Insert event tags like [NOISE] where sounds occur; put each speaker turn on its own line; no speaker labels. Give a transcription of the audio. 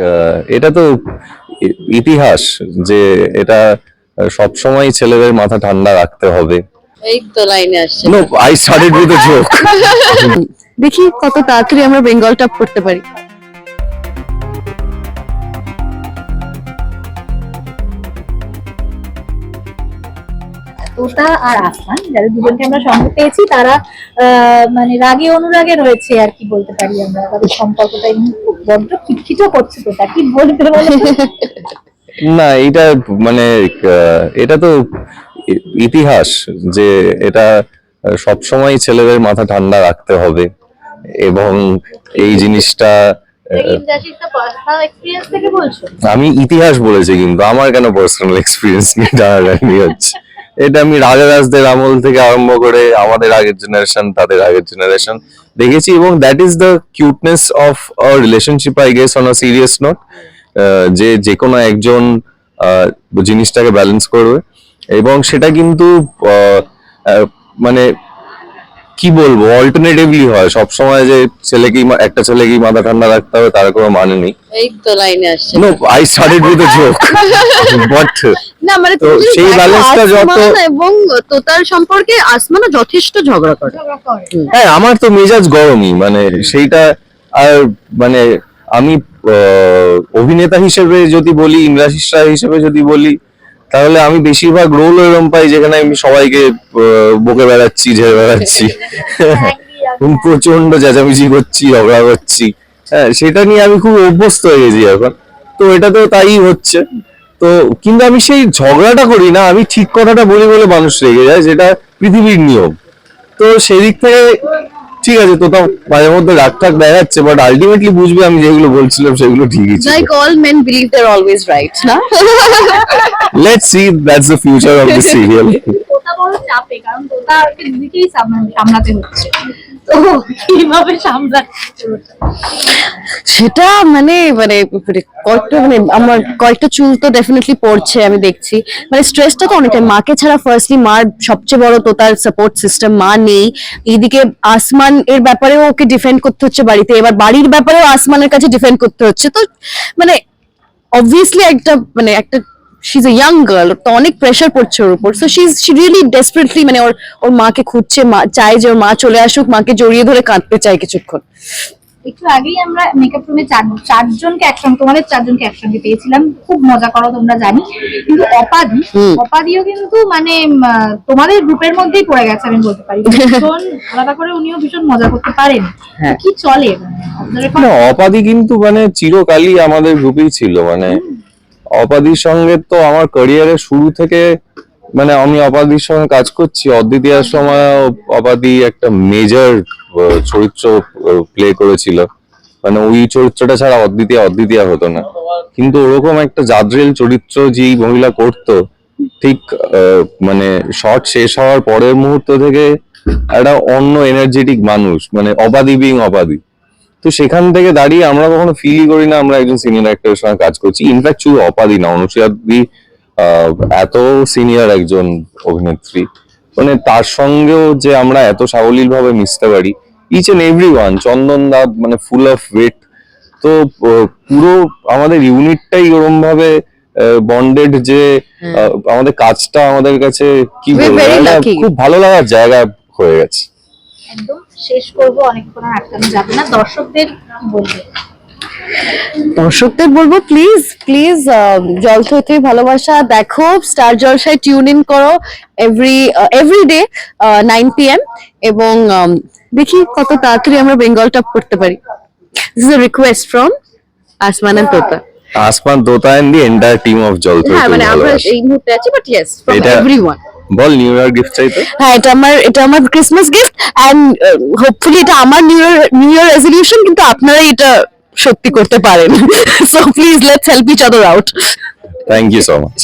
আহ, এটা তো ইতিহাস যে এটা সব সময় ছেলেদের মাথা ঠান্ডা রাখতে হবে।
এই তো লাইনে আসছে।
No I started with a joke
দেখি কত তাড়াতাড়ি আমরা বেঙ্গল টপ করতে পারি।
তোতা আর আসমান যাদের দুজনকে আমরা সঙ্গে পেয়েছি তারা মানে রাগে অনুরাগে রয়েছে আর কি বলতে পারি আমরা। তাদের সম্পর্কটা খুব বড্ড খিটখিটো করছে তোতা কি বলবে বলে?
না এটা মানে আহ, এটা তো ইতিহাস যে এটা সব সময় ছেলেদের মাথা ঠান্ডা রাখতে হবে এবং এই জিনিসটা আহ,
পার্সোনাল এক্সপিরিয়েন্স থেকে বলছো?
আমি ইতিহাস বলেছি কিন্তু আমার কেন পার্সোনাল এক্সপিরিয়েন্স নিয়ে টানাটানি হচ্ছে? এটা আমি রাজা রাজদের আমল থেকে আরম্ভ করে আমাদের আগের জেনারেশন তাদের আগের জেনারেশন দেখেছি এবং that is the cuteness of a relationship I guess on a serious note যে যে কোনো একজন জিনিসটাকে ব্যালেন্স করবে এবং সেটা কিন্তু মানে কি বলব? অল্টারনেটিভলি হয়। সব সময় যে ছেলেকেই একটা ছেলেকেই মাথা ঠান্ডা রাখতে হবে তার কোনো মানে নেই।
এই তো লাইনে আসছে।
No I started with a joke but
না মানে
তো সেই
দেখো,
balance টা যত-
আসমান এবং তোতার সম্পর্কে আসমানও যথেষ্ট ঝগড়া করে।
হ্যাঁ আমার তো মেজাজ গরমই মানে সেইটা আর মানে আমি আহ, অভিনেতা হিসেবে যদি বলি রায় হিসেবে যদি বলি তাহলে আমি বেশিরভাগ রোল এরকম পাই যেখানে আমি সবাইকে বকে বেড়াচ্ছি ঝেড়ে বেড়াচ্ছি। [LAUGHS] প্রচণ্ড চেঁচামেচি করছি ঝগড়া করছি। হ্যাঁ সেটা নিয়ে আমি খুব অভ্যস্ত হয়ে গেছি এখন। তো এটা তো তাই হচ্ছে। তো কিন্তু আমি সেই ঝগড়াটা করি না আমি ঠিক কথাটা বলি বলে মানুষ রেগে যায় যেটা পৃথিবীর নিয়ম। তো সেদিক থেকে ঠিক আছে তো তাও মাঝে মধ্যে রাগ টাগ দেখাচ্ছে বাট আলটিমেটলি বুঝবে আমি যেগুলো বলছিলাম সেগুলো ঠিকই ছিল।
Like all men believe they're always right না?
Let's see that's the future of the serial
তোতা বড় চাপে কারণ দুদিকেই সামলা- সামলাতে হচ্ছে।
সেটা মানে মানে মানে কয়েকটা মানে আমার কয়েকটা চুল তো ডেফিনেটলি পড়ছে, আমি দেখছি। মানে স্ট্রেসটা তো অনেকটাই। মাকে ছাড়া ফার্স্টলি মার সবচেয়ে বড় তো তার সাপোর্ট সিস্টেম মা নেই। এইদিকে আসমান এর ব্যাপারেও ওকে ডিফেন্ড করতে হচ্ছে বাড়িতে। এবার বাড়ির ব্যাপারেও আসমানের কাছে ডিফেন্ড করতে হচ্ছে। তো মানে অবভিয়াসলি একটা মানে একটা she is a young girl তো অনেক প্রেশার পড়ছে ওর উপর। So she is she really desperately মানে ওর ওর মাকে খুঁজছে মা চায় যে ওর মা চলে আসুক মাকে জড়িয়ে ধরে কাঁদতে চায় কিছুক্ষণ।
একটু আগেই আমরা মেকআপ রুমে চার চারজনকে একসঙ্গে তোমাদের চারজনকে একসঙ্গে পেয়েছিলাম। খুব মজা করো তোমরা জানি। কিন্তু অপাদি
হুম।
অপাদিও কিন্তু মানে তোমাদের গ্রুপের মধ্যেই পড়ে গেছে আমি বলতে পারি। [LAUGHS] ভীষণ আলাদা করে উনিও ভীষণ মজা করতে পারেন।
হ্যাঁ।
কি চলে?
অপাদি কিন্তু মানে চিরকালই আমাদের গ্রুপেই ছিল মানে অপাদির সঙ্গে তো আমার ক্যারিয়ারের শুরু থেকে মানে আমি অপাদির সঙ্গে কাজ করছি। অদ্বিতীয়ার সময় অপাদি একটা মেজর চরিত্র প্লে করেছিল। মানে ওই চরিত্রটা ছাড়া অদ্বিতীয়া অদ্বিতীয়া হতো না। কিন্তু ওরকম একটা জাদ্রেল চরিত্র যেই মহিলা করতো, ঠিক মানে শর্ট শেষ হওয়ার পরের মুহূর্ত থেকে একটা অন্য এনার্জেটিক মানুষ মানে অবাদি বিং অবাদি তো সেখান থেকে দাঁড়িয়ে আমরা কখনো ফিলই করি না আমরা একজন সিনিয়র অ্যাক্টরের সঙ্গে কাজ করছি। ইনফ্যাক্ট শুধু অপাদি না অনুসুয়াদি আহ, এত সিনিয়র একজন অভিনেত্রী। মানে তার সঙ্গেও যে আমরা এত সাবলীল ভাবে মিশতে পারি each and every one Chandan da মানে ফুল অফ ওয়েট তো পুরো আমাদের ইউনিটটাই ওরম ভাবে বন্ডেড যে আমাদের কাজটা আমাদের কাছে কি. খুব ভালো লাগার জায়গা হয়ে গেছে।
একদম শেষ করব অনেকক্ষণ আর আটকানো যাবে না। দর্শকদের বলবে?
দর্শকদের বলব প্লিজ প্লিজ জল থইতে ভালোবাসা। দেখো স্টার জলসায় টিউন ইন করো every every day nine P M এবং um, দেখি কত তাড়াতাড়ি আমরা বেঙ্গল টপ করতে পারি। This is request from Asman and Tota
Asman দোতা and the entire team of জল
হ্যাঁ মানে আমরা এই মুহূর্তে আছি বাট ইয়েস ফ্রম এভরিওয়ান
বল নিউ ইয়ার গিফট চাই তো
হ্যাঁ এটা আমার এটা আমার ক্রিসমাস গিফট এন্ড হোপফুলি এটা আমার new year new year resolution কিন্তু আপনারা এটা সত্যি করতে পারেন। So please let's help each other out
thank you so much